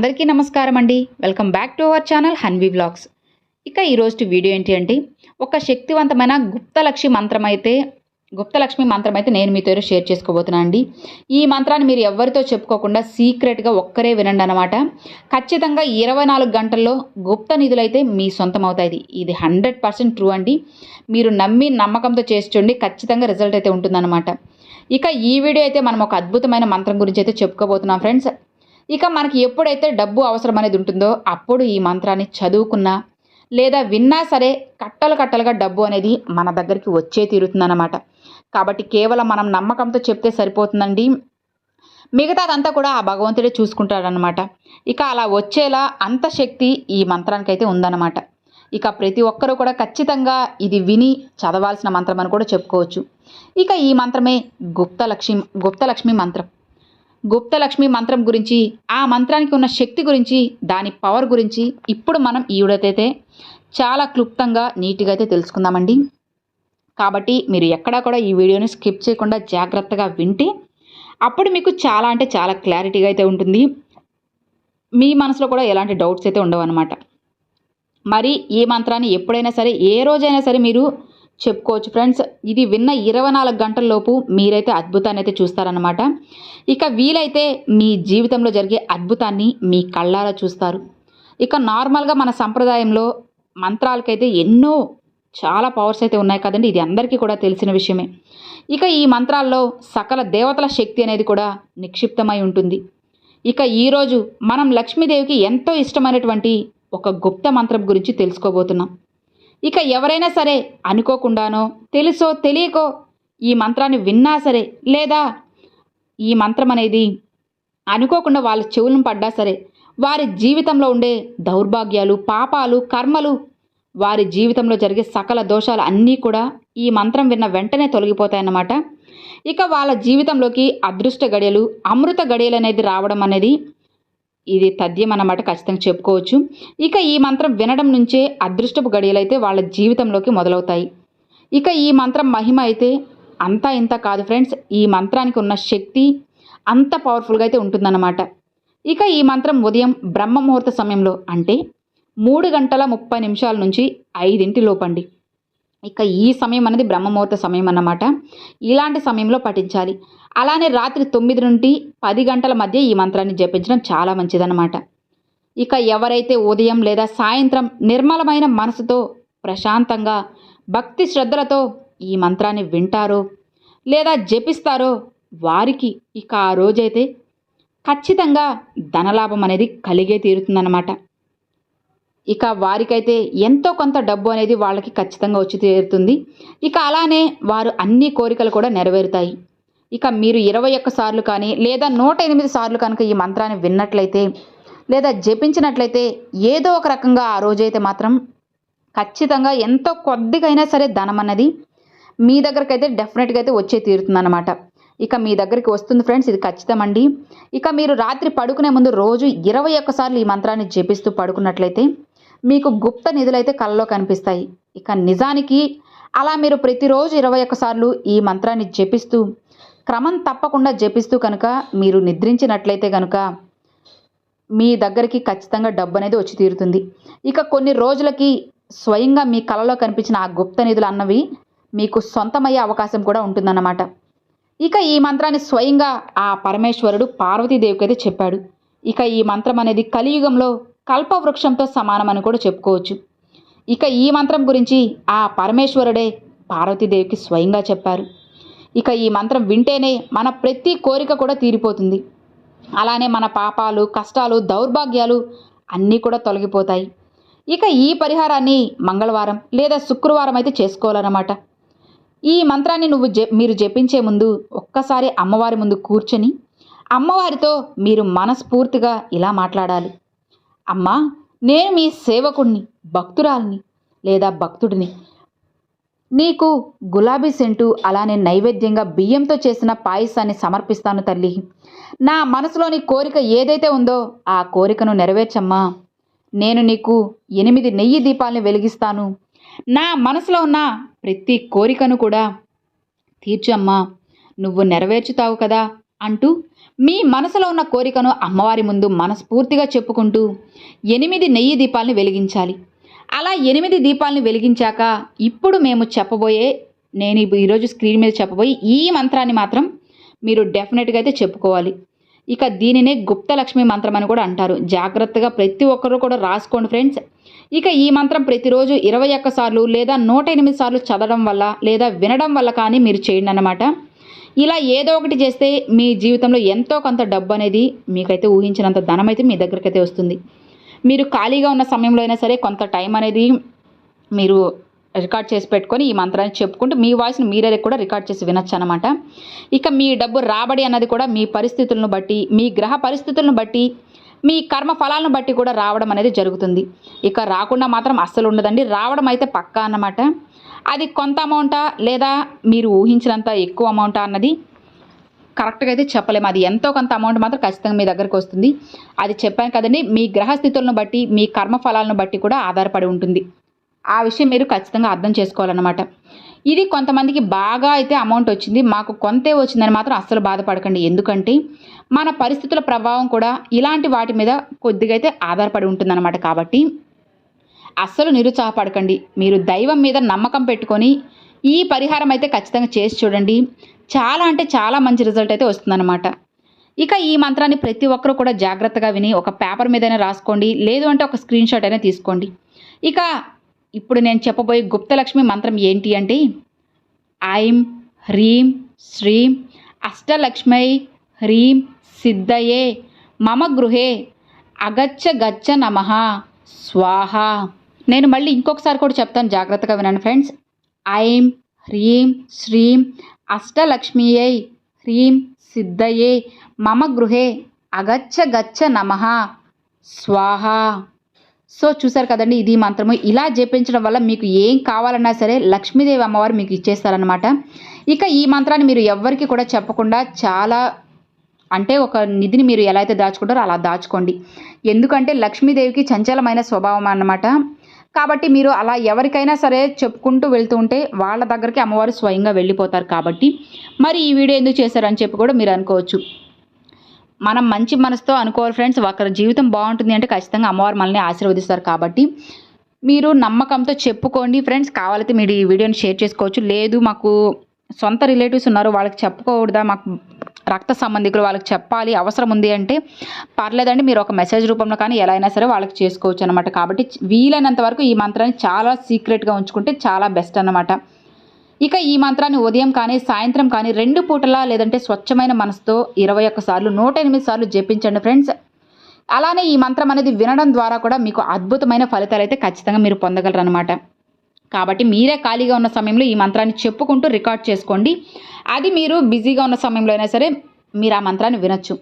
అందరికీ నమస్కారం అండి. Welcome back to our channel Hanvi blogs. ఇక ఈరోజు వీడియో ఏంటి అంటే ఒక శక్తివంతమైన గుప్తలక్ష్మి మంత్రం అయితే గుప్తలక్ష్మి మంత్రం అయితే నేను మీతో షేర్ చేసుకోబోతున్నాను అండి. ఈ మంత్రాన్ని మీరు ఎవరితో చెప్పుకోకుండా సీక్రెట్గా ఒక్కరే వినండి అనమాట ఖచ్చితంగా ఇరవై నాలుగు గంటల్లో గుప్త నిధులు అయితే మీ సొంతం అవుతాయి. ఇది హండ్రెడ్ పర్సెంట్ ట్రూ అండి. మీరు నమ్మి నమ్మకంతో చేసి చూడండి ఖచ్చితంగా రిజల్ట్ అయితే ఉంటుందన్నమాట. ఇక ఈ వీడియో అయితే మనం ఒక అద్భుతమైన మంత్రం గురించి అయితే చెప్పుకోబోతున్నాం ఫ్రెండ్స్. ఇక మనకి ఎప్పుడైతే డబ్బు అవసరం అనేది ఉంటుందో అప్పుడు ఈ మంత్రాన్ని చదువుకున్నా లేదా విన్నా సరే కట్టలు కట్టలుగా డబ్బు అనేది మన దగ్గరికి వచ్చే తీరుతుందన్నమాట. కాబట్టి కేవలం మనం నమ్మకంతో చెప్తే సరిపోతుందండి. మిగతాదంతా కూడా ఆ భగవంతుడే చూసుకుంటాడనమాట ఇక అలా వచ్చేలా అంత శక్తి ఈ మంత్రానికి అయితే ఉందన్నమాట. ఇక ప్రతి ఒక్కరూ కూడా ఖచ్చితంగా ఇది విని చదవాల్సిన మంత్రం అని కూడా చెప్పుకోవచ్చు. ఇక ఈ మంత్రమే గుప్తలక్ష్మి గుప్తలక్ష్మి మంత్రం. గుప్తలక్ష్మి మంత్రం గురించి ఆ మంత్రానికి ఉన్న శక్తి గురించి దాని పవర్ గురించి ఇప్పుడు మనం ఈవిడైతే చాలా క్లుప్తంగా నీట్గా అయితే తెలుసుకుందామండి. కాబట్టి మీరు ఎక్కడా కూడా ఈ వీడియోని స్కిప్ చేయకుండా జాగ్రత్తగా వింటే అప్పుడు మీకు చాలా అంటే చాలా క్లారిటీగా అయితే ఉంటుంది. మీ మనసులో కూడా ఎలాంటి డౌట్స్ అయితే ఉండవు అనమాట మరి ఈ మంత్రాన్ని ఎప్పుడైనా సరే ఏ రోజైనా సరే మీరు చెప్పుకోవచ్చు ఫ్రెండ్స్. ఇది విన్న ఇరవై నాలుగు గంటల్లోపు మీరైతే అద్భుతాన్ని అయితే చూస్తారనమాట ఇక వీలైతే మీ జీవితంలో జరిగే అద్భుతాన్ని మీ కళ్ళారా చూస్తారు. ఇక నార్మల్గా మన సంప్రదాయంలో మంత్రాలకైతే ఎన్నో చాలా పవర్స్ అయితే ఉన్నాయి కదండి. ఇది అందరికీ కూడా తెలిసిన విషయమే. ఇక ఈ మంత్రాల్లో సకల దేవతల శక్తి అనేది కూడా నిక్షిప్తమై ఉంటుంది. ఇక ఈరోజు మనం లక్ష్మీదేవికి ఎంతో ఇష్టమైనటువంటి ఒక గుప్త మంత్రం గురించి తెలుసుకోబోతున్నాం. ఇక ఎవరైనా సరే అనుకోకుండానో తెలుసో తెలియకో ఈ మంత్రాన్ని విన్నా సరే లేదా ఈ మంత్రం అనేది అనుకోకుండా వాళ్ళ చెవులను పడ్డా సరే వారి జీవితంలో ఉండే దౌర్భాగ్యాలు పాపాలు కర్మలు వారి జీవితంలో జరిగే సకల దోషాలు అన్నీ కూడా ఈ మంత్రం విన్న వెంటనే తొలగిపోతాయన్నమాట. ఇక వాళ్ళ జీవితంలోకి అదృష్ట గడియలు అమృత గడియలు అనేది రావడం అనేది ఇది తథ్యం అన్నమాట ఖచ్చితంగా చెప్పుకోవచ్చు. ఇక ఈ మంత్రం వినడం నుంచే అదృష్టపు గడియలు అయితే వాళ్ళ జీవితంలోకి మొదలవుతాయి. ఇక ఈ మంత్రం మహిమ అయితే అంతా ఇంత కాదు ఫ్రెండ్స్. ఈ మంత్రానికి ఉన్న శక్తి అంత పవర్ఫుల్గా అయితే ఉంటుందన్నమాట. ఇక ఈ మంత్రం ఉదయం బ్రహ్మ ముహూర్త సమయంలో అంటే మూడు గంటల ముప్పై నిమిషాల నుంచి ఐదింటి లోపండి. ఇక ఈ సమయం అనేది బ్రహ్మముహూర్త సమయం అన్నమాట. ఇలాంటి సమయంలో పఠించాలి. అలానే రాత్రి తొమ్మిది నుండి పది గంటల మధ్య ఈ మంత్రాన్ని జపించడం చాలా మంచిదన్నమాట. ఇక ఎవరైతే ఉదయం లేదా సాయంత్రం నిర్మలమైన మనసుతో ప్రశాంతంగా భక్తి శ్రద్ధలతో ఈ మంత్రాన్ని వింటారో లేదా జపిస్తారో వారికి ఇక ఆ రోజైతే ఖచ్చితంగా ధనలాభం అనేది కలిగే తీరుతుందన్నమాట. ఇక వారికైతే ఎంతో కొంత డబ్బు అనేది వాళ్ళకి ఖచ్చితంగా వచ్చి తీరుతుంది. ఇక అలానే వారు అన్ని కోరికలు కూడా నెరవేరుతాయి. ఇక మీరు ఇరవై ఒక్క సార్లు కానీ లేదా నూట ఎనిమిది సార్లు కనుక ఈ మంత్రాన్ని విన్నట్లయితే లేదా జపించినట్లయితే ఏదో ఒక రకంగా ఆ రోజైతే మాత్రం ఖచ్చితంగా ఎంతో కొద్దిగైనా సరే ధనం అన్నది మీ దగ్గరకైతే డెఫినెట్గా అయితే వచ్చే తీరుతుందన్నమాట. ఇక మీ దగ్గరికి వస్తుంది ఫ్రెండ్స్ ఇది ఖచ్చితం అండి. ఇక మీరు రాత్రి పడుకునే ముందు రోజు ఇరవై ఒక్కసార్లు ఈ మంత్రాన్ని జపిస్తూ పడుకున్నట్లయితే మీకు గుప్త నిధులైతే కళ్ళలో కనిపిస్తాయి. ఇక నిజానికి అలా మీరు ప్రతిరోజు ఇరవై ఒక్కసార్లు ఈ మంత్రాన్ని జపిస్తూ క్రమం తప్పకుండా జపిస్తూ కనుక మీరు నిద్రించినట్లయితే కనుక మీ దగ్గరికి ఖచ్చితంగా డబ్బు అనేది వచ్చి తీరుతుంది. ఇక కొన్ని రోజులకి స్వయంగా మీ కళలో కనిపించిన ఆ గుప్త నిధులు అన్నవి మీకు సొంతమయ్యే అవకాశం కూడా ఉంటుందన్నమాట. ఇక ఈ మంత్రాన్ని స్వయంగా ఆ పరమేశ్వరుడు పార్వతీదేవికి అయితే చెప్పాడు. ఇక ఈ మంత్రం అనేది కలియుగంలో కల్పవృక్షంతో సమానమని కూడా చెప్పుకోవచ్చు. ఇక ఈ మంత్రం గురించి ఆ పరమేశ్వరుడే పార్వతీదేవికి స్వయంగా చెప్పారు. ఇక ఈ మంత్రం వింటేనే మన ప్రతి కోరిక కూడా తీరిపోతుంది. అలానే మన పాపాలు కష్టాలు దౌర్భాగ్యాలు అన్నీ కూడా తొలగిపోతాయి. ఇక ఈ పరిహారాన్ని మంగళవారం లేదా శుక్రవారం అయితే చేసుకోవాలన్నమాట. ఈ మంత్రాన్ని నువ్వు జ మీరు జపించే ముందు ఒక్కసారి అమ్మవారి ముందు కూర్చొని అమ్మవారితో మీరు మనస్ఫూర్తిగా ఇలా మాట్లాడాలి. అమ్మా నేను మీ సేవకుణ్ణి భక్తురాల్ని లేదా భక్తుడిని. నీకు గులాబీ సెంటు అలానే నైవేద్యంగా బియ్యంతో చేసిన పాయసాన్ని సమర్పిస్తాను తల్లి. నా మనసులోని కోరిక ఏదైతే ఉందో ఆ కోరికను నెరవేర్చమ్మా. నేను నీకు ఎనిమిది నెయ్యి దీపాలను వెలిగిస్తాను. నా మనసులో ఉన్న ప్రతి కోరికను కూడా తీర్చమ్మా నువ్వు నెరవేర్చుతావు కదా అంటూ మీ మనసులో ఉన్న కోరికను అమ్మవారి ముందు మనస్ఫూర్తిగా చెప్పుకుంటూ ఎనిమిది నెయ్యి దీపాలను వెలిగించాలి. అలా ఎనిమిది దీపాలను వెలిగించాక ఇప్పుడు మేము చెప్పబోయే నేను ఇప్పుడు ఈరోజు స్క్రీన్ మీద చెప్పబోయి ఈ మంత్రాన్ని మాత్రం మీరు డెఫినెట్గా అయితే చెప్పుకోవాలి. ఇక దీనినే గుప్తలక్ష్మి మంత్రం అని కూడా అంటారు. జాగ్రత్తగా ప్రతి ఒక్కరు కూడా రాసుకోండి ఫ్రెండ్స్. ఇక ఈ మంత్రం ప్రతిరోజు ఇరవై ఒక్క సార్లు లేదా నూట ఎనిమిది సార్లు చదవడం వల్ల లేదా వినడం వల్ల కానీ మీరు చేయండి అన్నమాట. ఇలా ఏదో ఒకటి చేస్తే మీ జీవితంలో ఎంతో కొంత డబ్బు అనేది మీకైతే ఊహించినంత ధనం అయితే మీ దగ్గరకైతే వస్తుంది. మీరు ఖాళీగా ఉన్న సమయంలో అయినా సరే కొంత టైం అనేది మీరు రికార్డ్ చేసి పెట్టుకొని ఈ మంత్రాన్ని చెప్పుకుంటూ మీ వాయిస్ని మీరే కూడా రికార్డ్ చేసి వినొచ్చు అనమాట ఇక మీ డబ్బు రాబడి అన్నది కూడా మీ పరిస్థితులను బట్టి మీ గ్రహ పరిస్థితులను బట్టి మీ కర్మ ఫలాలను బట్టి కూడా రావడం అనేది జరుగుతుంది. ఇక రాకుండా మాత్రం అస్సలు ఉండదండి. రావడం అయితే పక్కా అన్నమాట. అది కొంత అమౌంటా లేదా మీరు ఊహించినంత ఎక్కువ అమౌంటా అన్నది కరెక్ట్గా అయితే చెప్పలేము. అది ఎంతో కొంత అమౌంట్ మాత్రం ఖచ్చితంగా మీ దగ్గరకు వస్తుంది. అది చెప్పాను కదండి మీ గ్రహస్థితులను బట్టి మీ కర్మ ఫలాలను బట్టి కూడా ఆధారపడి ఉంటుంది. ఆ విషయం మీరు ఖచ్చితంగా అర్థం చేసుకోవాలన్నమాట. ఇది కొంతమందికి బాగా అయితే అమౌంట్ వచ్చింది మాకు కొంతే వచ్చిందని మాత్రం అస్సలు బాధపడకండి. ఎందుకంటే మన పరిస్థితుల ప్రభావం కూడా ఇలాంటి వాటి మీద కొద్దిగా అయితే ఆధారపడి ఉంటుందన్నమాట. కాబట్టి అస్సలు నిరుత్సాహపడకండి. మీరు దైవం మీద నమ్మకం పెట్టుకొని ఈ పరిహారం అయితే ఖచ్చితంగా చేసి చూడండి. చాలా అంటే చాలా మంచి రిజల్ట్ అయితే వస్తుందన్నమాట. ఇక ఈ మంత్రాన్ని ప్రతి ఒక్కరూ కూడా జాగ్రత్తగా విని ఒక పేపర్ మీదైనా రాసుకోండి. లేదు అంటే ఒక స్క్రీన్ షాట్ అయినా తీసుకోండి. ఇక ఇప్పుడు నేను చెప్పబోయే గుప్తలక్ష్మి మంత్రం ఏంటి అంటే ఐం హ్రీం శ్రీం అష్టలక్ష్మై హ్రీం సిద్ధయే మమ గృహే అగచ్చ గచ్చ నమ స్వాహ. నేను మళ్ళీ ఇంకొకసారి కూడా చెప్తాను జాగ్రత్తగా వినండి ఫ్రెండ్స్ ఐం హ్రీం శ్రీం అష్టలక్ష్మీయై హ్రీం సిద్ధయే మమ గృహే అగచ్చ గచ్చ నమ స్వాహ. సో చూసారు కదండి ఇది మంత్రము. ఇలా జపించడం వల్ల మీకు ఏం కావాలన్నా సరే లక్ష్మీదేవి అమ్మవారు మీకు ఇచ్చేస్తారనమాట ఇక ఈ మంత్రాన్ని మీరు ఎవ్వరికి కూడా చెప్పకుండా చాలా అంటే ఒక నిధిని మీరు ఎలా అయితే దాచుకుంటారో అలా దాచుకోండి. ఎందుకంటే లక్ష్మీదేవికి చంచలమైన స్వభావం అన్నమాట. కాబట్టి మీరు అలా ఎవరికైనా సరే చెప్పుకుంటూ వెళ్తూ ఉంటే వాళ్ళ దగ్గరికి అమ్మవారు స్వయంగా వెళ్ళిపోతారు కాబట్టి మరి ఈ వీడియో ఎందుకు చేశారని చెప్పి కూడా మీరు అనుకోవచ్చు. మనం మంచి మనసుతో అనుకోవాలి ఫ్రెండ్స్ ఒకరి జీవితం బాగుంటుంది అంటే ఖచ్చితంగా అమ్మవారు మనల్ని ఆశీర్వదిస్తారు కాబట్టి మీరు నమ్మకంతో చెప్పుకోండి ఫ్రెండ్స్ కావాలైతే మీరు ఈ వీడియోని షేర్ చేసుకోవచ్చు. లేదు మాకు సొంత రిలేటివ్స్ ఉన్నారు వాళ్ళకి చెప్పుకోకూడదా? మాకు రక్త సంబంధికులు వాళ్ళకి చెప్పాలి అవసరం ఉంది అంటే పర్లేదండి మీరు ఒక మెసేజ్ రూపంలో కానీ ఎలా అయినా సరే వాళ్ళకి చేసుకోవచ్చు అనమాట కాబట్టి వీలైనంత వరకు ఈ మంత్రాన్ని చాలా సీక్రెట్గా ఉంచుకుంటే చాలా బెస్ట్ అన్నమాట. ఇక ఈ మంత్రాన్ని ఉదయం కానీ సాయంత్రం కానీ రెండు పూటలా లేదంటే స్వచ్ఛమైన మనసుతో ఇరవై ఒక్క సార్లు నూట ఎనిమిది సార్లు జపించండి ఫ్రెండ్స్. అలానే ఈ మంత్రం అనేది వినడం ద్వారా కూడా మీకు అద్భుతమైన ఫలితాలు అయితే ఖచ్చితంగా మీరు పొందగలరు అనమాట కాబట్టి మీరే ఖాళీగా ఉన్న సమయంలో ఈ మంత్రాన్ని చెప్పుకుంటూ రికార్డ్ చేసుకోండి. అది మీరు బిజీగా ఉన్న సమయంలో అయినా సరే మీరు ఆ మంత్రాన్ని వినొచ్చు.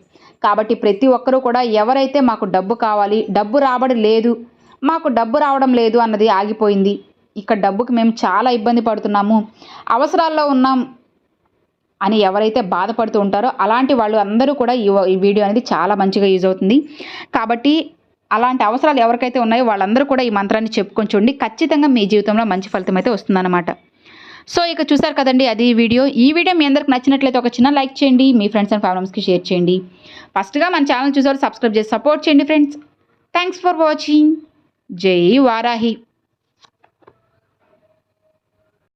కాబట్టి ప్రతి ఒక్కరూ కూడా ఎవరైతే మాకు డబ్బు కావాలి డబ్బు రాబడి లేదు మాకు డబ్బు రావడం లేదు అన్నది ఆగిపోయింది. ఇక్కడ డబ్బుకి మేము చాలా ఇబ్బంది పడుతున్నాము. అవసరాల్లో ఉన్నాం అని ఎవరైతే బాధపడుతూ ఉంటారో అలాంటి వాళ్ళు అందరూ కూడా ఈ ఈ వీడియో అనేది చాలా మంచిగా యూజ్ అవుతుంది. కాబట్టి అలాంటి అవసరాలు ఎవరికైతే ఉన్నాయో వాళ్ళందరూ కూడా ఈ మంత్రాన్ని చెప్పుకొని చూడండి. ఖచ్చితంగా మీ జీవితంలో మంచి ఫలితం అయితే వస్తుందన్నమాట. సో ఇక చూసారు కదండి అది వీడియో. ఈ వీడియో మీ అందరికి నచ్చినట్లయితే ఒక చిన్న లైక్ చేయండి మీ ఫ్రెండ్స్ అండ్ ఫ్యామిలీస్కి షేర్ చేయండి. ఫస్ట్గా మన ఛానల్ చూసారు సబ్స్క్రైబ్ చేసి సపోర్ట్ చేయండి ఫ్రెండ్స్. Thanks for watching. జై వారాహి.